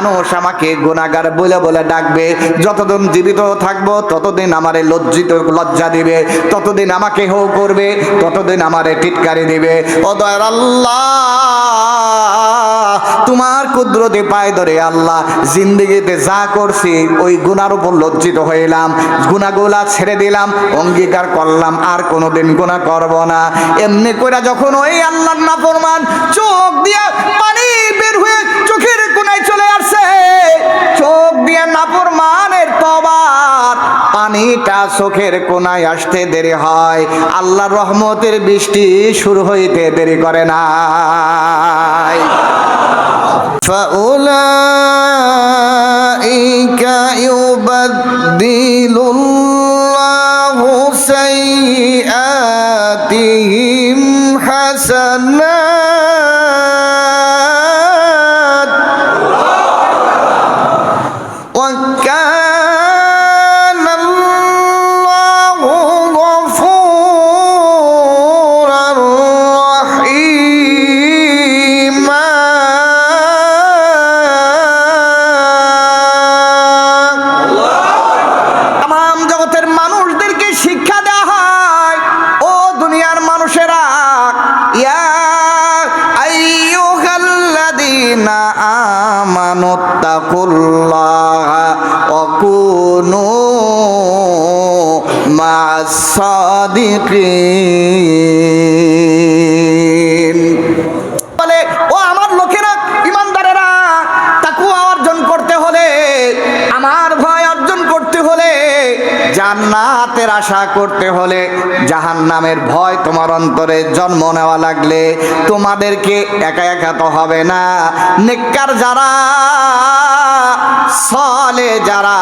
মানুষ আমাকে গুণাগার বলে বলে ডাকবে, যতদিন জীবিত থাকব, ততদিন আমারে লজ্জিত, লজ্জা দিবে, ততদিন আমাকে হো করবে, ততদিন আমারে টিটকারি দিবে। ও দয়ার আল্লাহ, তোমার কুদরতে পায় ধরে আল্লাহ, জিন্দগিতে যা করছি, ওই গুনার উপর লজ্জিত হইলাম গুনাগুলা ছেড়ে দিলাম, অঙ্গীকার করলাম, আর কোনোদিন গুনাহ করব না। এমনি করে যখন ওই আল্লাহর নাফরমান চোখ দিয়ে পানি বের হয়ে চোখ দিয়া নাফরমানের তবার পানিটা চোখের কোনায় আসতে দেরি হয় আল্লাহর রহমতের বৃষ্টি শুরু হইতে দেরি করে নাই فأولئك يبدل الله سيئاتهم حسنات আমানুত্তাকুল্লাহা ওয়া কুনু মা'আস সাদিকিন বলে, ও আমার লোকেরা, ইমানদারেরা তাকুয়া অর্জন করতে হলে, আমার ভয় অর্জন করতে হলে জান্নাতের আশা করতে হলে জাহান্নামের ভয় তোমার অন্তরে জন্ম নেওয়া লাগলে তোমাদেরকে একা একা তো হবে না। নেককার যারা, সলে যারা,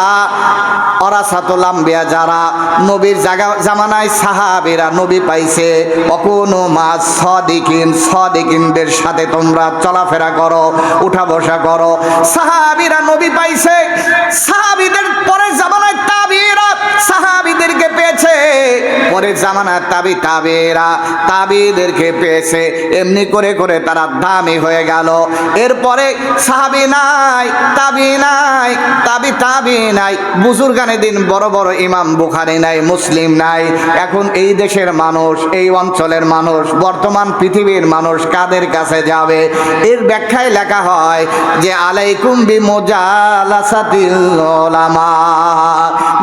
অরাসাতুল আম্বিয়া যারা, নবীর জাগা, জামানায় সাহাবীরা নবী পাইছে, অকুনো মা সদিকিন, সদিকিনদের সাথে তোমরা চলাফেরা করো, উঠা বসা করো। সাহাবীরা নবী পাইছে, সাহাবীদের পরে জামানায় তাবি তাবেরা তাবিদেরকে পেয়েছে। এমনি করে করে তারা দামি হয়ে গেল। এরপরে সাহাবি নাই, তাবি নাই, তাবি তাবি নাই। বুজুর্গানে দিন বড় বড় ইমাম বুখারি নাই, মুসলিম নাই। এখন এই দেশের মানুষ, এই অঞ্চলের মানুষ, বর্তমান পৃথিবীর মানুষ কাদের কাছে যাবে? এর ব্যাখ্যায় লেখা হয় যে, আলাইকুম বি মোজালাসাতিল উলামা।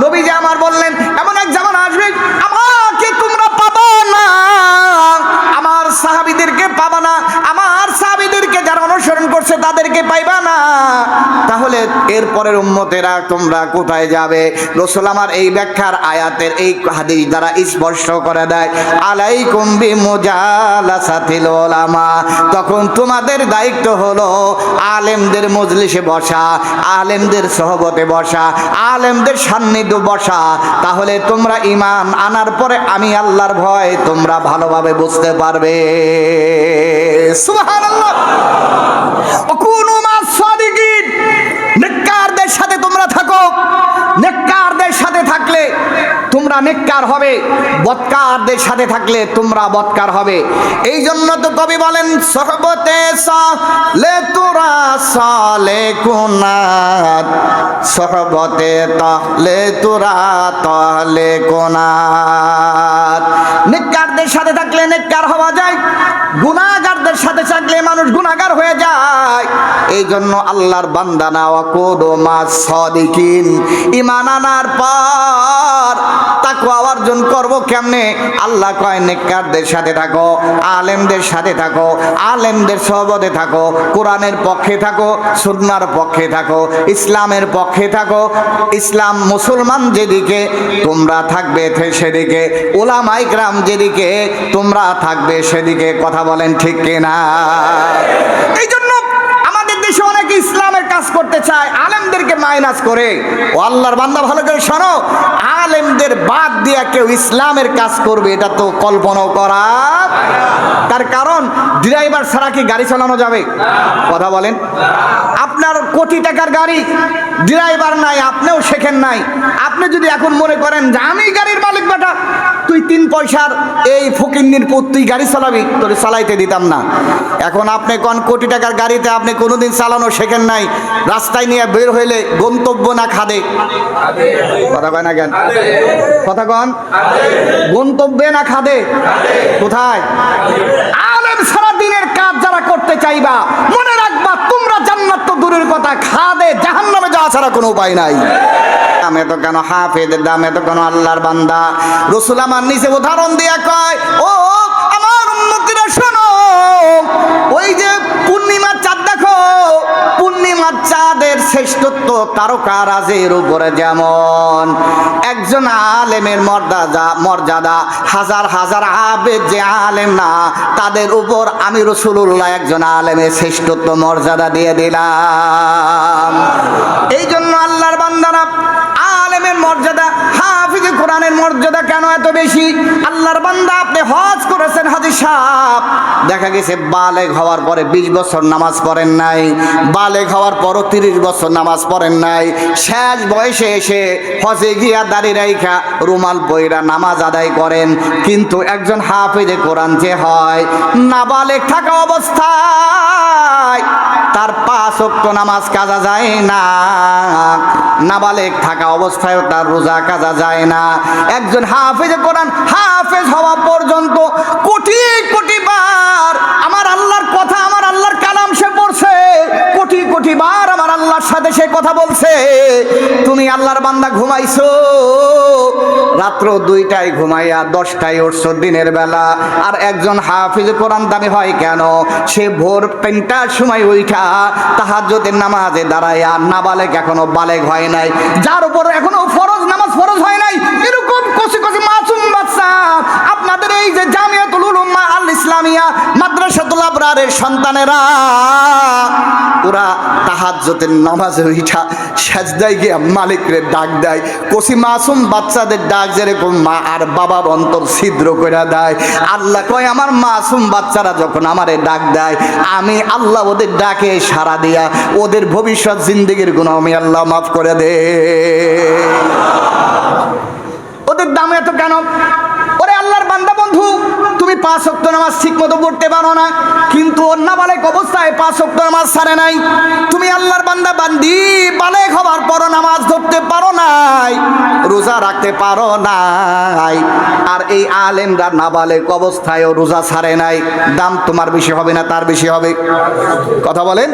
নবী যে আমার বললেন এমন এক জামান আসবে আমাকে তোমরা পাবা না আমার সাহাবিদেরকে পাবা না আমার সাহাবিদেরকে যারা অনুসরণ করছে তাদেরকে পাইবা না। তাহলে এরপরের উম্মতেরা তোমরা কোথায় যাবে? রসুল আমার এই ব্যাখ্যার আয়াতের এই হাদিস দ্বারা স্পষ্ট করে দেয়, আলাইকুম বি মুজালাসাতিল উলামা। তখন তোমাদের দায়িত্ব হলো আলেমদের মজলিসে বসা, আলেমদের সহবতে বসা, আলেমদের সান্নিধ্য বসা। তাহলে তোমরা ইমান আনার পরে আমি আল্লাহর ভয় তোমরা ভালোভাবে বুঝতে পারবে। সাথে তোমরা থাকো। নেককারদের সাথে থাকলে তোমরা নেককার হবে। বৎকারদের সাথে থাকলে তোমরা বৎকার হবে। এই জন্য তো কবি বলেন, সহবতে সালে তোরা সালে কোনাত সহবতে তাহলে তোরা তাহলে কোনাত নেককারদের সাথে থাকলে নেককার হওয়া যায়, গুনাহগারদের সাথে থাকলে মানুষ গুনাহগার হয়ে যায়। এই জন্য আল্লাহর বান্দা না, ওয়াকুদু মাস সাদিকিন। ঈমান আনার পর তাকওয়া অর্জন করব কেমনে? আল্লাহ কয়, নেককারদের সাথে থাকো, আলেমদের সাথে থাকো, আলেমদের সহবতে থাকো, কোরআনের পক্ষে থাকো, সুন্নার পক্ষে থাকো, ইসলামের পক্ষে থাকো। ইসলাম মুসলমান যেদিকে, তোমরা থাকবে সেদিকে। ওলামা ইকরাম যেদিকে তোমরা থাকবে সেদিকে কথা বলেন ঠিক কিনা? এই জন্য আমাদের দেশে অনেকে ইসলামের কাজ করতে চায়, আলেমদেরকে মাইনাস করে। ও আল্লাহর বান্দা, ভালো করে শোনো, আলেমদের বাদ দিয়া কেউ ইসলামের কাজ করবে, এটা তো কল্পনাও করা। তার কারণ ড্রাইভার ছাড়া কি গাড়ি চালানো যাবে? কথা বলেন। আপনার কোটি টাকার গাড়ি ড্রাইভার নাই, আপনিও শেখেন নাই। আপনি যদি এখন মনে করেন যে, আমি গাড়ির মালিক বেটা তুই তিন পয়সার এই ফকিন্নির পুত, তুই গাড়ি চালাবি? তোর চালাইতে দিতাম না। এখন আপনি কোন কোটি টাকার গাড়িতে আপনি কোনোদিন চালানো শেখেন নাই, রাস্তায় নিয়ে বের হইলে গন্তব্য না খাদে। কথা কয় না কেন? কথা কন? গন্তব্যে না খাদে? কোথায়? আলেম সারা দিনের কাজ যারা করতে চাইবা, মনে রাখবা তোমরা জান্নাত তো দূরের কথা, খাদে জাহান্নামে যাওয়া ছাড়া কোনো উপায় নাই। দামে তো কেন হাফেদের দামে তো কেন আল্লাহর বান্দা? রসুল আমার নিচে উদাহরণ দিয়া কয়, ও, আমার উন্মতিরা শোনো, ওই যে পূর্ণিমার চাঁদ দেখো, পূর্ণিমার চাঁদের শ্রেষ্ঠত্ব তারকা রাজের উপরে যেমন একজন আলেমের মর্যাদা মর্যাদা, হাজার হাজার আবেদ যে আলেম না, তাদের উপর আমি রসুল্লাহ একজন আলেমের শ্রেষ্ঠত্ব মর্যাদা দিয়ে দিলাম। এই জন্য আল্লাহর বান্দারা আলেমের মর্যাদা, হাফিজে কোরআনের মর্যাদা কেন এত বেশি? আল্লাহর বান্দা আপনি হজ করেছেন, হাজি সাহেব। দেখা গেছে বালেগ হওয়ার পরে বিশ বছর নামাজ পড়েন নাই, বালেগ হওয়ার পরও তিরিশ বছর নামাজ পড়েন নাই, শেষ বয়সে এসে হজে গিয়া দাড়ি রাইখা রুমাল বইরা নামাজ আদায় করেন, কিন্তু একজন হাফিজে কোরআন যে হয়, নাবালেগ থাকা অবস্থায় তার পাঁচ অক্ট নামাজ কাজা যায় না। নাবালেগ থাকা অবস্থায়ও তার রোজা কাজা যায় না। একজন হাফেজ কোরআন হাফেজ হওয়া পর্যন্ত কোটি কোটি বার আমার আল্লাহর কথা, আমার আল্লাহর কোটি কোটি বার আমার আল্লাহর সাথে সে কথা বলছে, তুমি আল্লাহর বান্দা ঘুমাইছো? রাত্র দুইটায় ঘুমাইয়া দশটায় উঠছো দিনের বেলা। আর একজন হাফিজ কোরআন দামি হয় কেন? সে ভোর তিনটার সময় উঠা তাহাজ্জুদের নামাজে দাঁড়াইয়া নাবালেক এখনও বালেক হয় নাই। যার উপর এখনও ফরজ, নামাজ ফরজ হয় নাই। এরকম কষি কষি মাসুম বাচ্চা, আপনাদের এই যে আল ইসলামিয়া মাদ্রাসাতুল আবরারের সন্তানেরা, ওরা তাহাজ্জতের নামাজে উঠা সাজদায় গিয়া মালিকরে ডাক দেয় কষি মাসুম বাচ্চাদের ডাক যেরকম মা আর বাবার অন্তর ছিদ্র করে দেয়। আল্লাহ কয়, আমার মাসুম বাচ্চারা যখন আমারে ডাক দেয়, আমি আল্লাহ ওদের ডাকে সাড়া দিয়া, ওদের ভবিষ্যৎ জিন্দগির গুণ আমি আল্লাহ মাফ করে দে। ওদের দাম এত কেন? ওরে আল্লাহর বান্দা বন্ধু পাঁচ অক্ট নামাজ ঠিক মতো পড়তে পারো না, কিন্তু অন্য বালেক অবস্থায় পাঁচ অক্ট নামাজ সারে নাই। তুমি আল্লাহর বান্দা, বান্দি, বালেক হবার পর নামাজ ধরতে পারো নাই, রোজা রাখতে পারো নাই। আর এই আলেমরা নাবালেক অবস্থায়ও রোজা ছাড়ে নাই। দাম তোমার বেশি হবে না, তার বেশি হবে। কথা বলেন?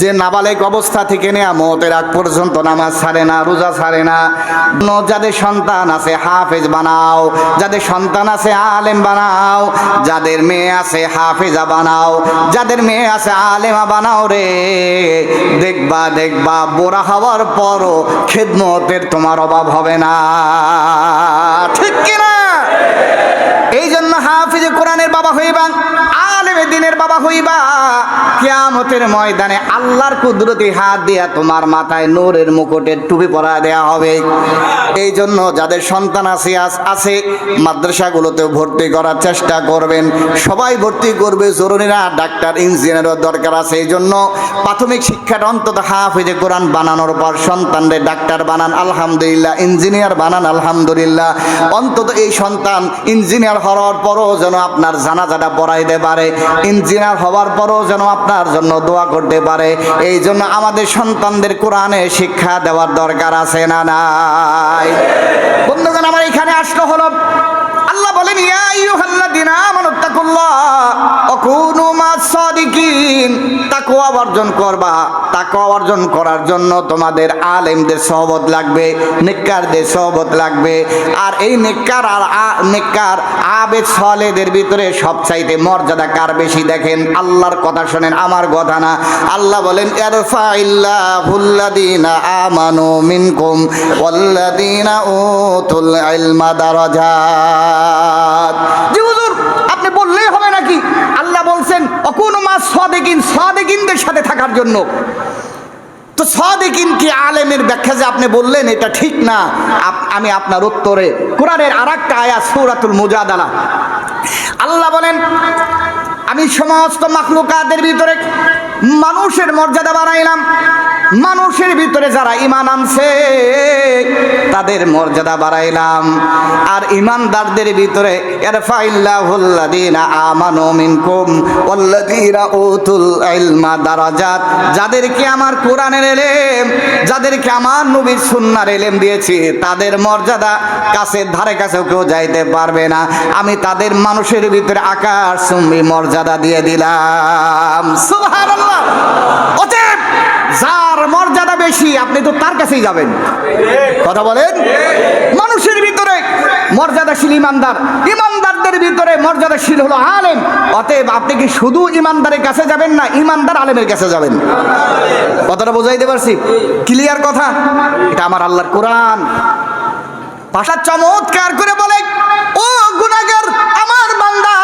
যে নাবালেক অবস্থা থেকে নেয়া মতের আগ পর্যন্ত নামাজ ছাড়ে না, রোজা ছাড়ে ন, যাদের সন্তান আছে হাফেজ বানাও, যাদের সন্তান আছে আলেম বানাও যাদের মেয়ে আছে হাফিজা বানাও, যাদের মেয়ে আছে আলেমা বানাও রে। দেখবা দেখবা, বোরা হওয়ার পরও খেদমতের তোমার অভাব হবে না। ঠিক কিনা? কোরআনের বাবা হইবা আলেমে দিনের বাবা হইবা, কিয়ামতের ময়দানে আল্লাহর কুদরতি হাত দিয়া তোমার মাথায় নূরের মুকুটের টুপি পরা দেয়া হবে। এই জন্য যাদের সন্তান আছে আছে, মাদ্রাসাগুলোতেও ভর্তি করার চেষ্টা করবেন। সবাই ভর্তি করবে জরুরি না ডাক্তার, ইঞ্জিনিয়ারের দরকার আছে। এই জন্য প্রাথমিক শিক্ষাটা অন্তত হাফিজে কোরআন বানানোর পর সন্তানদের ডাক্তার বানান, আলহামদুলিল্লাহ। ইঞ্জিনিয়ার বানান, আলহামদুলিল্লাহ। অন্তত এই সন্তান ইঞ্জিনিয়ার হওয়ার পরও যেন আপনার জানাজাটা পড়াইতে পারে, ইঞ্জিনিয়ার হওয়ার পরও যেন আপনার জন্য দোয়া করতে পারে, এই জন্য আমাদের সন্তানদের কোরআনে শিক্ষা দেওয়ার দরকার আছে না নাই? বন্ধুগণ, আমার এখানে আসলো হলো আল্লাহ বলেন সবচাইতে মর্যাদা কার বেশি দেখেন? আল্লাহর কথা শোনেন, আমার কথা না। আল্লাহ বলেন জি হুজুর, আপনি বললেই হবে নাকি? আল্লাহ বলছেন, অকুন মা সাদেকিন, সাদেকিনদের সাথে থাকার জন্য। তো সাদেকিন কি আলেমের ব্যাখ্যা যে আপনি বললেন, এটা ঠিক না। আমি আপনার উত্তরে, কোরআনের আর একটা আয়াত সূরাতুল মুজাদালা। আল্লাহ বলেন, আমি সমস্ত মাখলুকাদের ভিতরে মানুষের মর্যাদা বানাইলাম মানুষের ভিতরে যারা ইমান আনছে, তাদের মর্যাদা বাড়াইলাম। আর ইমানদারদের ভিতরে যাদেরকে আমার কোরআনের এলেম, যাদেরকে আমার নবীর সুন্নার এলেম দিয়েছি, তাদের মর্যাদা কাছের ধারে কাছেও কেউ যাইতে পারবে না। আমি তাদের মানুষের ভিতরে আকাশ মর্যাদা দিয়ে দিলাম। অতএব যার মর্যাদা বেশি, আপনি তো তার কাছেই যাবেন। কথা বলেন? মানুষের ভিতরে মর্যাদাশীল ইমানদার। ইমানদারদের ভিতরে মর্যাদাশীল হলো আলেম। অতএব আপনি কি শুধু ইমানদারের কাছে যাবেন না, ইমানদার আলেমের কাছে যাবেন? কথাটা বোঝাইতে পারছি? ক্লিয়ার কথা? এটা আমার আল্লাহর কোরআন। ভাষা চমৎকার করে বলে, ও গুনাগার আমার বান্দা,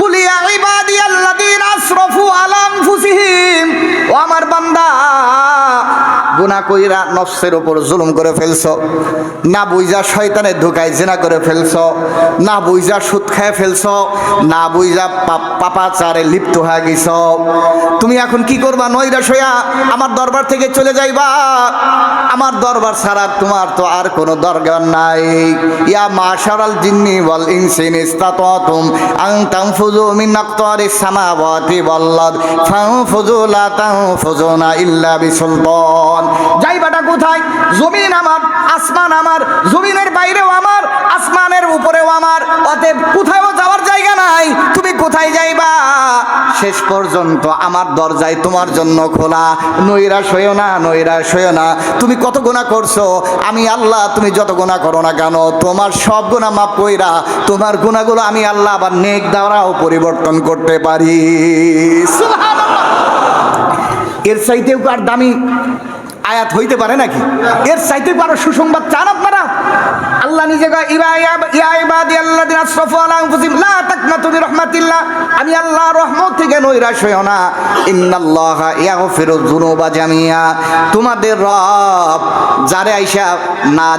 কুলিয়া ইবাদিয়াল্লাযীনা আসরাফু আলা আনফুসিহিম ও আমার বান্দা। গুনাহ কইরা নফসের উপর জুলুম করে ফেলছ। না বুইজা শয়তানের ধোকায় জেনা করে ফেলছ। না বুইজা সুদ খায় ফেলছ। না পাপ- পাপাচারে লিপ্ত হয়ে গেছ। তুমি এখন কি করবা নৈরাশ হইয়া আমার দরবার থেকে চলে যাইবা? আমার দরবার ছাড়া তোমার তো আর কোনো দরকার নাই। ইয়া মাশারাল জিন্নি ওয়াল ইনসি ইস্তাতাতুম আন তানফুযু মিন আকতারিস সামাওয়াতি ওয়াল আরদ। ফানফুযু লা তানফুযুনা ইল্লা বিসুলতান। যাইবাটা কোথায়? জমিন আমার, আসমান আমার, জমিনের বাইরেও আমার, আসমানের উপরেও আমার। অতএব কোথাও যাওয়ার জায়গা নাই। তুমি কোথায় যাইবা? শেষ পর্যন্ত আমার দরজায় তোমার জন্য খোলা। নৈরাশ হইও না, নৈরাশ হইও না। তুমি কত গুণা করছ? আমি আল্লাহ, তুমি যত গুণা করো না কেন? তোমার সব গুণা মাপ কইরা, তোমার গুণাগুলো আমি আল্লাহ আবার নেক দ্বারাও পরিবর্তন করতে পারি। এর চাইতেও আর দামি? আয়াত হইতে পারে নাকি? এর চাইতে পারো সুসংবাদ চান আপনারা? আল্লাহ নিজে আল্লাহ রহমত থেকে জামিয়া তোমাদের রব যারে আইসা না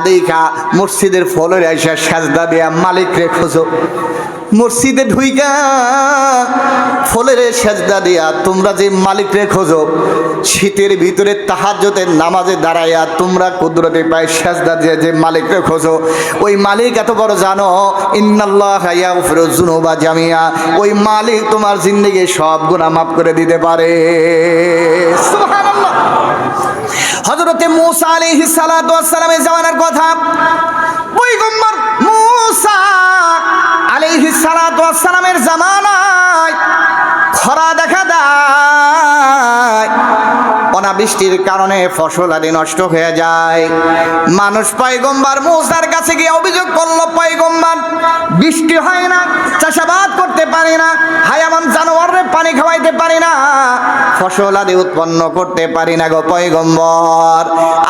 মসজিদের ফলের আইসা সাজদা দেয়া মালিক রে খোঁজো। মসজিদে ঢুইকা, ফলের সেজদা দিয়া তোমরা যে মালিক রে খোঁজো, শীতের ভিতরে তাহাজ্জতের নামাজে দাঁড়াইয়া তোমরা কুদরতে পায় সেজদা দিয়ে যে মালিক রে খোঁজো, ওই মালিক এত বড় জানো, ইন্নাল্লাহ ইয়াগফিরু যুনুবা জামিয়া, ওই মালিক তোমার জিন্দেগি সব গুনাহ মাফ করে দিতে পারে। হযরতে মূসা ওয়াস সালামের জামানার কথা মূসা আলাইহিস সালাতু ওয়াস সালামের জামানায় খরা দেখা দেয়। অনাবৃষ্টির কারণে ফসল আদি নষ্ট হয়ে যায়। মানুষ পয়গম্বর মূসার কাছে গিয়ে অভিযোগ করল, পয়গম্বর, বৃষ্টি হয় না, চাষাবাদ করতে পারি না, হায়ামান জানোয়ারে পানি খাওয়াইতে পারি না, ফসল আদি উৎপন্ন করতে পারি না গো পয়গম্বর।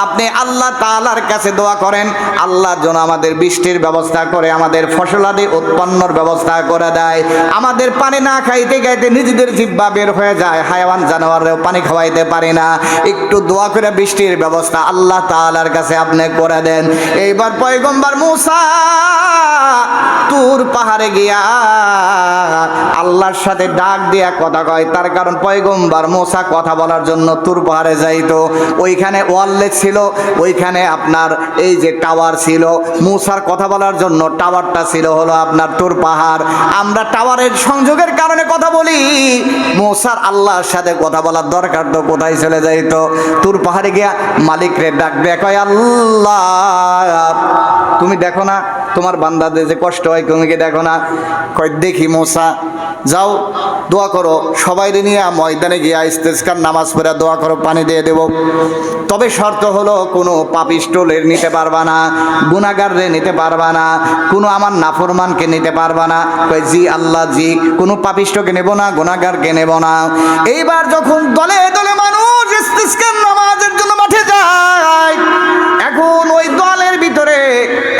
আপনি আল্লাহ তাআলার কাছে দোয়া করেন, আল্লাহ যেন আমাদের বৃষ্টির ব্যবস্থা করে, আমাদের ফসল আদি উৎপন্নর ব্যবস্থা করে দেয়। আমাদের পানি না খাইতে খাইতে নিজেদের জিব্বা বের হয়ে যায় হায়াওয়ান জানোয়ারেও পানি খাওয়াইতে পারি না। একটু দোয়া করে বৃষ্টির ব্যবস্থা আল্লাহ তাআলার কাছে আপনি করে দেন। এইবার পয়গম্বর মুসা তুর পাহাড়ে গিয়া আল্লাহর সাথে ডাক দিয়া কথা কয়। তার কারণ পয়গম্বর মোসা কথা বলার জন্য তুর পাহাড়ে যাইতো। ওইখানে ওয়াললেস ছিল, ওইখানে আপনার এই যে টাওয়ার ছিল, মুসার কথা বলার জন্য টাওয়ারটা ছিল, হলো আপনার তুর পাহাড়। আমরা টাওয়ারের সংযোগের কারণে কথা বলি, মোসার আল্লাহর সাথে কথা বলার দরকার তো কোথায় চলে যাইতো? তুর পাহাড়ে গিয়া মালিক রে ডাকবে কয় আল্লাহ তুমি দেখো না, তোমার বান্দাদের যে কষ্ট হয়, তুমি কি দেখো না? কয়, দেখি মোসা, যাও, দোয়া করো। সবাই নিয়ে ময়দানে গিয়ে ইস্তেস্কার নামাজ পড়ে দোয়া করো, পানি দিয়ে দেব। তবে শর্ত হলো, কোনো পাপিস্টলের নিতে পারবা না গুনাগাররে নিতে পারবা না, কোনো আমার নাফরমানকে নিতে পারবা না। জি আল্লাহ, জি। কোনো পাপিষ্টকে নেব না গুনাগারকে নেব না। এইবার যখন দলে দলে মানুষ ইস্তেস্কার নামাজের জন্য মাঠে যায়, এখন ওই দলের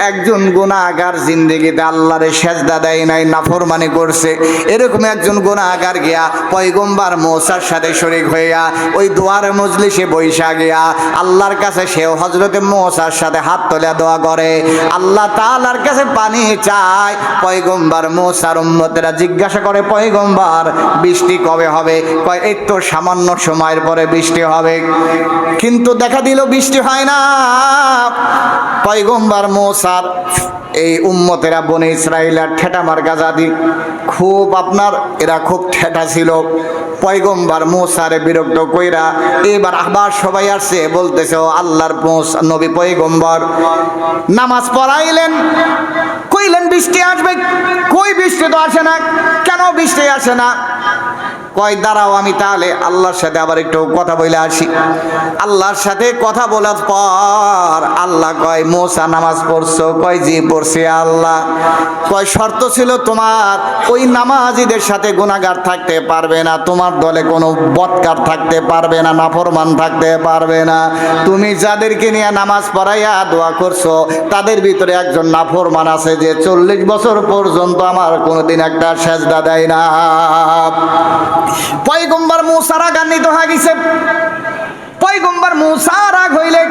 একজন গুণাগার জিন্দেগিতে আল্লাহরে সেজদা দেয় নাই, নাফরমানি করছে। এরকম একজন গুণাগার গিয়া পয়গম্বার মৌসার সাথে শরিক হইয়া ওই দুয়ারে মজলিসে বৈশা গিয়া আল্লাহর কাছে সেও হজরতে মৌসার সাথে হাত তোলা দোয়া করে। আল্লাহ তাআলার কাছে পানি চায়। পয়গম্বার মৌসার উম্মতেরা জিজ্ঞাসা করে, পয়গম্বার, বৃষ্টি কবে হবে? কয়, এই তো সামান্য সময়ের পরে বৃষ্টি হবে। কিন্তু দেখা দিল বৃষ্টি হয় না। পয়গম্বার মৌসার এই উম্মতেরা বনে ইসরায়েলের ঠেটা মার গাজাদি। খুব আপনার, এরা খুব ঠেটা ছিল। পয়গম্বার মৌসারে বিরক্ত কইরা এবার আবার সবাই আসছে, বলতেছে, ও আল্লাহর নবী পয়গম্বর, নামাজ পড়াইলেন। কইলেন বৃষ্টি আসবে, কই বৃষ্টি তো আসে না, কেন বৃষ্টি আসে না? কয়, দাঁড়াও আমি তাহলে আল্লাহর সাথে আবার একটু কথা বলে আসি। আল্লাহর সাথে কথা বলার পর আল্লাহ কয়, মোসা, নামাজ পড়ছো? কয়, জি, পড়ছি আল্লাহ। কয়, শর্ত ছিল তোমার ওই নামাজিদের সাথে গুণাগার থাকতে পারবে না, তোমার দলে কোনো বৎকার থাকতে পারবে না, নাফরমান থাকতে পারবে না। তুমি যাদেরকে নিয়ে নামাজ পড়াইয়া দোয়া করছ, তাদের ভিতরে একজন নাফরমান আছে যে চল্লিশ বছর পর্যন্ত আমার কোনোদিন একটা সেজদা দেয় না। পয়গম্বর মুসা রাগান্বিত হয়ে গেছে। পয়গম্বর মুসা রাগ হইলে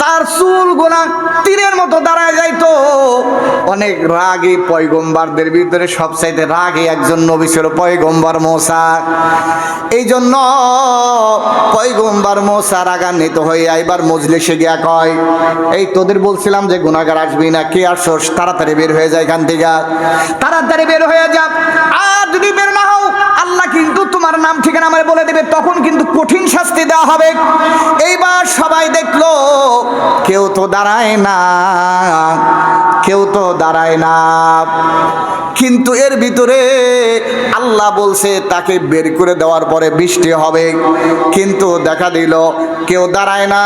তার চুল গোনা তীরের মতো দাঁড়ায় যাইতো। অনেক রাগী পয়গম্বরদের ভিতরে সবচাইতে রাগী একজন নবী ছিল পয়গম্বর মোসা। এই জন্য পয়গম্বর মোসা রাগান্বিত হয়ে এবার মজলিসে গিয়া কয়, এই তোদের বলছিলাম যে গুনাগার আসবি না, কে আসছস তাড়াতাড়ি বের হয়ে যায় এখান থেকে। তাড়াতাড়ি বের হয়ে যা। আর যদি বের না হও আল্লাহ কিন্তু তোমার নাম ঠিকানা আমার বলে দেবে, তখন কিন্তু কঠিন শাস্তি দেওয়া হবে। এইবার সবাই দেখল, কেউ তো দাঁড়ায় না, কেউ তো দাঁড়ায় না। কিন্তু এর ভিতরে আল্লাহ বলছে, তাকে বের করে দেওয়ার পরে বৃষ্টি হবে। কিন্তু দেখা দিল, কেউ দাঁড়ায় না।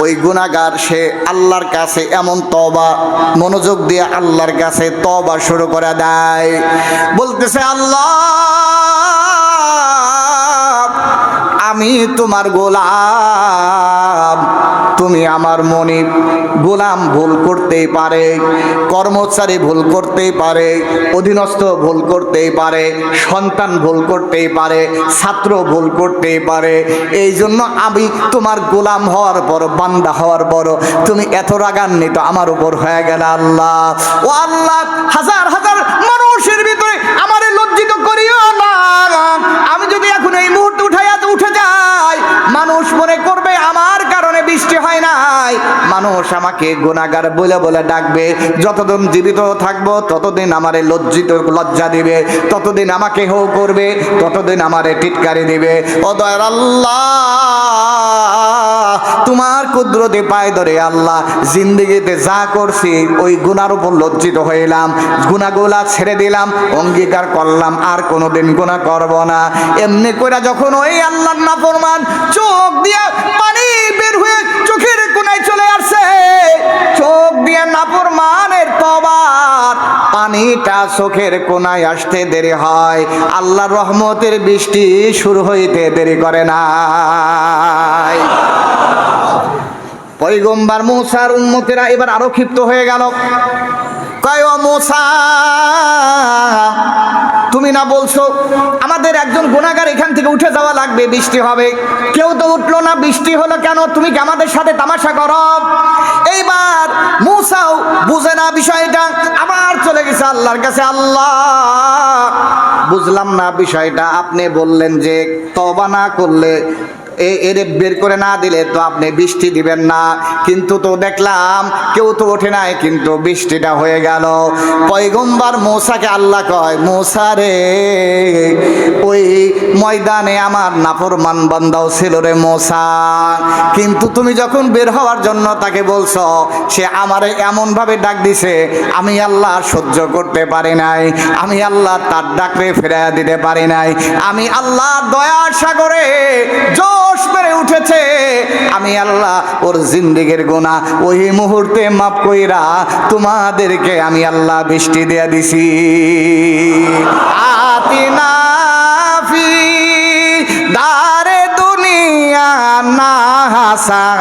ওই গুণাগার সে আল্লাহর কাছে এমন তবা মনোযোগ দিয়ে আল্লাহর কাছে তবা শুরু করে দেয়। বলতেছে, আল্লাহ! আমি তোমার গোলাম। তুমি আমার মনে গোলাম ভুল করতেই পারে, কর্মচারী ভুল করতেই পারে, অধীনস্থ ভুল করতেই পারে, সন্তান ভুল করতেই পারে, ছাত্র ভুল করতেই পারে। এই জন্য আমি তোমার গোলাম হওয়ার পর, বান্দা হওয়ার পর, তুমি এত রাগান্বিত আমার উপর হয়ে গেল আল্লাহ। ও আল্লাহ, হাজার হাজার মানুষের ভিতরে আমারে লজ্জিত করিও না। আমি যদি এখন এই মুহূর্তে উঠাইয়া মানুষ মনে করবে আমার কারণে বৃষ্টি হয় নাই। মানুষ আমাকে গুণাগার বলে বলে ডাকবে, যতদিন জীবিত থাকব, ততদিন আমারে লজ্জিত, লজ্জা দিবে, ততদিন আমাকে হো করবে, ততদিন আমারে টিটকারি দিবে। ও দয়ার আল্লাহ, তোমার কুদরতে পায় ধরে আল্লাহ, জিন্দিগিতে যা করছি, ওই গুনার উপর লজ্জিত হইলাম গুনাগুলা ছেড়ে দিলাম, অঙ্গীকার করলাম, আর কোনোদিন গুনাহ করব না। এমনি করে যখন ওই আল্লাহর নাফরমান চোখ দিয়ে পানি বের হয়ে চোখের কোনায় চলে আসছে চোখ দিয়ে নাপুর মানের তবার পানিটা চোখের কোনায় আসতে দেরি হয়। আল্লাহর রহমতের বৃষ্টি শুরু হইতে দেরি করে না পৈগম্বার মূসার উন্মতেরা এবার আরও ক্ষিপ্ত হয়ে গেল। কয় মূসা তুমি না বলছো? আমাদের একজন গুণাগার এখান থেকে উঠে যাওয়া লাগবে, বৃষ্টি হবে। কেউ তো উঠল না, বৃষ্টি হলো কেন? তুমি কি আমাদের সাথে তামাশা করো? এইবার মুসাও বুঝে না বিষয়টা, আবার চলে গেছে আল্লাহর কাছে। আল্লাহ, বুঝলাম না বিষয়টা। আপনি বললেন যে তবা না করলে এর বের করে না দিলে তো আপনি বৃষ্টি দিবেন না। কিন্তু তো দেখলাম কেউ তো ওঠে নাই, কিন্তু বৃষ্টিটা হয়ে গেল। পয়গম্বার মৌসাকে আল্লাহ কয়, মৌসা রে, ওই ময়দানে আমার নাফরমান বান্দাও ছিল রে মৌসা। কিন্তু তুমি যখন বের হওয়ার জন্য তাকে বলছো, সে আমারে এমন ভাবে ডাক দিছে, আমি আল্লাহ সহ্য করতে পারি নাই, আমি আল্লাহ তার ডাকরে ফেরাইয়া দিতে পারি নাই, আমি আল্লাহ দয়ার সাগরে জোশ বেড়ে উঠেছে। আমি আল্লাহ, ওর জিন্দিগির গোনা ওই মুহূর্তে মাফ কইরা তোমাদেরকে আমি আল্লাহ বৃষ্টি দেয়া দিছি। আতিনা দারে দুনিয়া না হাসান।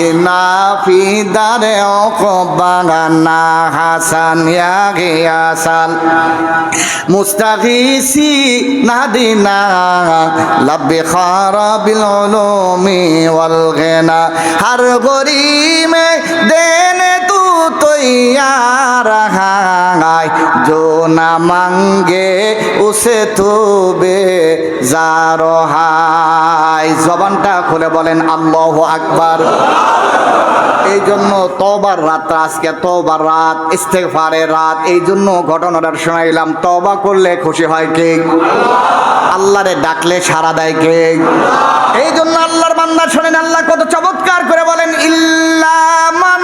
আতিনা ফি দারে ওকবানা হাসান ইয়াগে গিয়াসাল মুস্তাগিসি নাদিনা, লাব্বি খারাবিল উলুমি ওয়াল গিনা। হার গরিমে দেনে তু তৈয়ার হাই जो ना मांगे उसे तो বেজার হাই জবানটা খুলে বলেন আল্লাহ আকবার এই জন্য তবার রাত আজকে তবার রাত ইস্তেগফারের রাত এই জন্য ঘটনাটা শোনাইলাম তবা করলে খুশি হয় কে আল্লাহরে ডাকলে সারা দেয় কে এই জন্য আল্লাহর বান্দা শোনেন আল্লাহ কত চমৎকার করে বলেন ইল্লা মান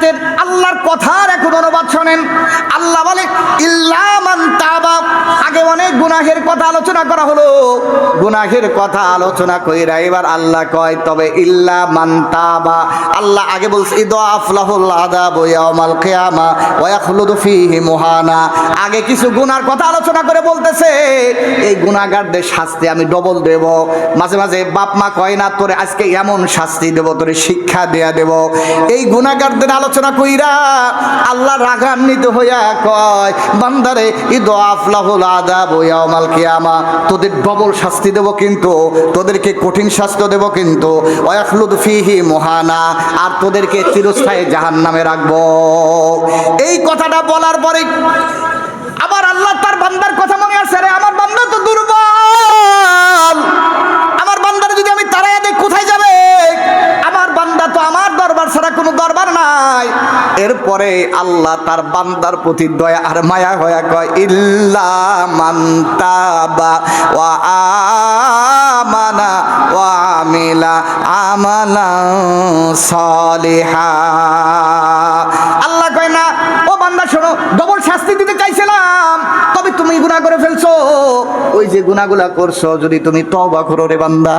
আয়াতের আল্লাহর কথার এখন অনুবাদ শোনেন। আল্লাহ বলে ইল্লামান তাবা অনেক গুনাহের কথা আলোচনা করা হলো। গুনাহের কথা আলোচনা কইরা এবার আল্লাহ কয়, তবে ইল্লা মান তাবা। আল্লাহ আগে বলছে, ইদ আফলাহুল আযাব ইয়াউমাল কিয়ামা ওয়া ইয়াখলুদু ফীহি মুহানা। আগে কিছু গুনার কথা আলোচনা করে বলতেছে, এই গুনাহগারদের শাস্তি আমি ডবল দেব। মাঝে মাঝে বাপ মা কয় না, তোরে আজকে এমন শাস্তি দেব, তোরে শিক্ষা দেয়া দেব। এই গুনাহগারদের আলোচনা কইরা আল্লাহ রাগান্বিত হইয়া কয়, বান্দারে, ইদ আফলাহুল কিয়ামা। তোদের ডবল শাস্তি দেব কিন্তু, তোদেরকে কঠিন শাস্তি দেব কিন্তু ফিহি আর তোদেরকে চিরস্থায়ী জাহান্নামে রাখব। এই কথাটা বলার পরে আবার আল্লাহ তার বান্দার কথা মনে আছে রে, আমার বান্দা তো দুর্বল। আমার বান্দার যদি আমি তারাই দেখ কোথায় যাবে? আমার বান্দা তো আমার দরবার ছাড়া কোনো দরবার এরপরে আল্লাহ তার বান্দার প্রতি দয়া আর মায়া হয়ে কয়, ইল্লা মান্তাবা ওয়া আমানা ওয়া আমিলা আমালা সলিহা আল্লাহ কয় না ও বান্দা শোনো ডবল শাস্তি দিতে চাইছিলাম তবে তুমি গুনাহ করে ফেলছো। ওই যে গুনাহগুলা করছ, যদি তুমি তওবা করো রে বান্দা।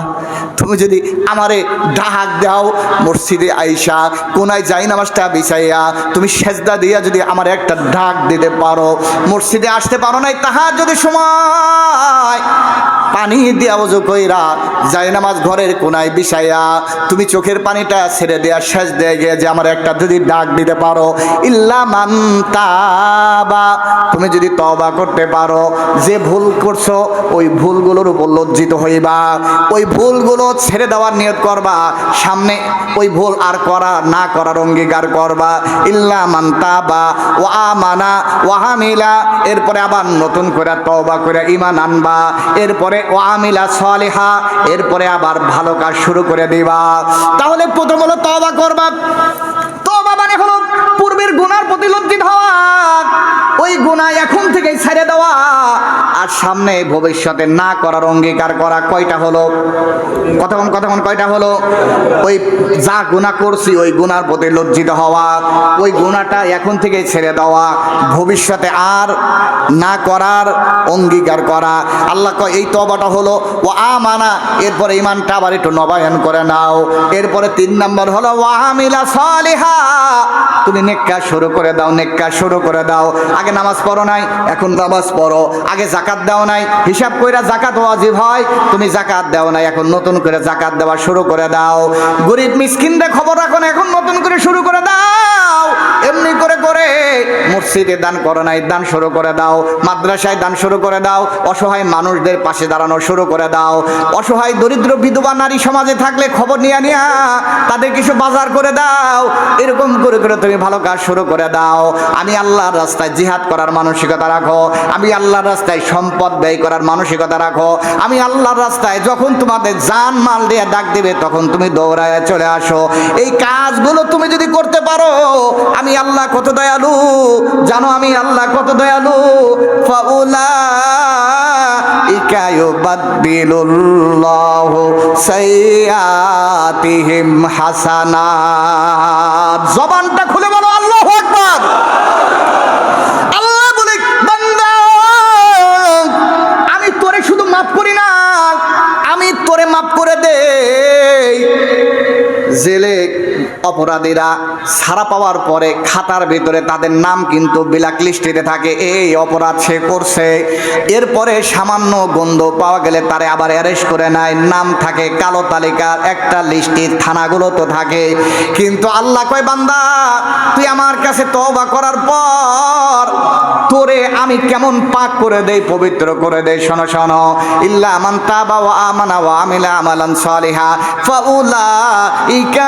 তুমি যদি আমারে ডাক দাও, মসজিদে আইসা, কোনায় যাই নামাজটা বিছাইয়া, তুমি সেজদা দিয়া যদি আমার একটা ডাক দিতে পারো, মসজিদে আসতে পারো নাই তাহা যদি সময় পানি দিয়া ওজু কইরা যাই নামাজ ঘরের কোনায় বিছাইয়া, তুমি চোখের পানিটা ছেড়ে দেয়া শেষ দিয়ে গিয়ে যে আমার একটা যদি ডাক দিতে পারো, ইল্লা মান তাবা। তুমি যদি তবা করতে পারো, যে ভুল করছ, ওই ভুলগুলোর উপর লজ্জিত হইবা। ওই ভুলগুলো ছেড়ে দেওয়ার নিয়ত করবা। সামনে ওই ভুল আর করা, না করার অঙ্গীকার করবা। ইল্লা মান তাবা ও আমানা ওয়াহামিলা এরপরে আবার নতুন করে তওবা করে ইমান আনবা। এরপরে ও আমিলা সালেহা। এরপরে আবার ভালো কাজ শুরু করে দিবা। তাহলে প্রথম হলো তওবা করবা। তওবা মানে হলো পূর্বের গুনার প্রতি লজ্জিত হওয়া, ওই গুনাহ এখন থেকেই ছেড়ে দেওয়া, আর সামনে ভবিষ্যতে না করার অঙ্গীকার করা কয়টা হলো? কতক্ষণ কতক্ষণ কয়টা হলো? ওই যা গুনাহ করছি, ওই গুনার প্রতি লজ্জিত হওয়া, ওই গুনাহটা এখন থেকে ছেড়ে দেওয়া, ভবিষ্যতে আর না করার অঙ্গীকার করা। আল্লাহ কয়, এই তবাটা হলো ও আমানা, এরপরে ইমানটা আবার একটু নবায়ন করে নাও। এরপরে তিন নম্বর হলো ওয়াহামিলা সালিহা, তুমি নেককা শুরু করে দাও নেককা শুরু করে দাও। আগে নামাজ পড়ো নাই এখন নামাজ পড়ো। আগে জাকাত দাও নাই। হিসাব কইরা জাকাত ওয়াজিব হয় তুমি জাকাত দাও নাই এখন নতুন করে জাকাত দেওয়া শুরু করে দাও। গরিব মিসকিনদের খবর রাখো না, এখন নতুন করে শুরু করে দাও। এমনি করে করে মসজিদে দান করো নাই দান শুরু করে দাও। মাদ্রাসায় দান শুরু করে দাও। অসহায় মানুষদের পাশে দাঁড়ানো শুরু করে দাও। অসহায় দরিদ্র বিধবা নারী সমাজে থাকলে খবর নিয়ে নিয়া তাদের কিছু বাজার করে দাও। এরকম করে করে তুমি ভালো কাজ শুরু করে দাও। আমি আল্লাহর রাস্তায় জিহাদ করার মানসিকতা রাখো। আমি আল্লাহর রাস্তায় সম্পদ ব্যয় করার মানসিকতা রাখো। আমি আল্লাহর রাস্তায় যখন তোমাদের জান মাল দিয়ে ডাক দিবে, তখন তুমি দৌড়ায় চলে আসো। এই কাজগুলো তুমি যদি করতে পারো, আমি আল্লাহ কত দয়ালু, জানো আমি আল্লাহ কত দয়ালু। ফাউলা জবানটা খুলে জেলে অপরাধীরা ছাড়া পাওয়ার পরে খাতার ভিতরে তাদের নাম কিন্তু ব্ল্যাক লিস্টিতে থাকে, এই অপরাধ সে করছে। এরপরে সামান্য গন্ধ পাওয়া গেলে তারে আবার অ্যারেস্ট করে নেয়, নাম থাকে কালো তালিকার একটা লিস্টির থানাগুলো তো থাকে। কিন্তু আল্লাহ কয়, বান্দা, তুই আমার কাছে তওবা করার পর তোরে আমি কেমন পাক করে দেই, পবিত্র করে দেই, শোনো শোনো। ইল্লা মান তাবা ওয়া আমানা ওয়া আমিলা আমালান সালিহা ফাউলা ফাউলাইকা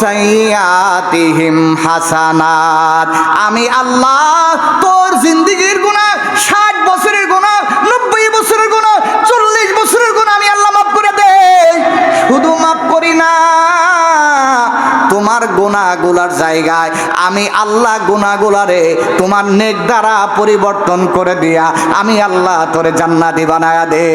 সাইয়াতিহিম হাসানাত। আমি আল্লাহ তোর জিন্দেগীর গুনাহ 60 বছরের গুনাহ 90 বছরের গুনাহ 40 বছরের গুনাহ আমি আল্লাহ মাফ করে দেই শুধু মাফ করি না, তোমার গুনাহগুলার জায়গায় আমি আল্লাহ গুনাহগুলারে তোমার নেক দ্বারা পরিবর্তন করে দিয়া আমি আল্লাহ তোরে জান্নাতি বানায়া দে।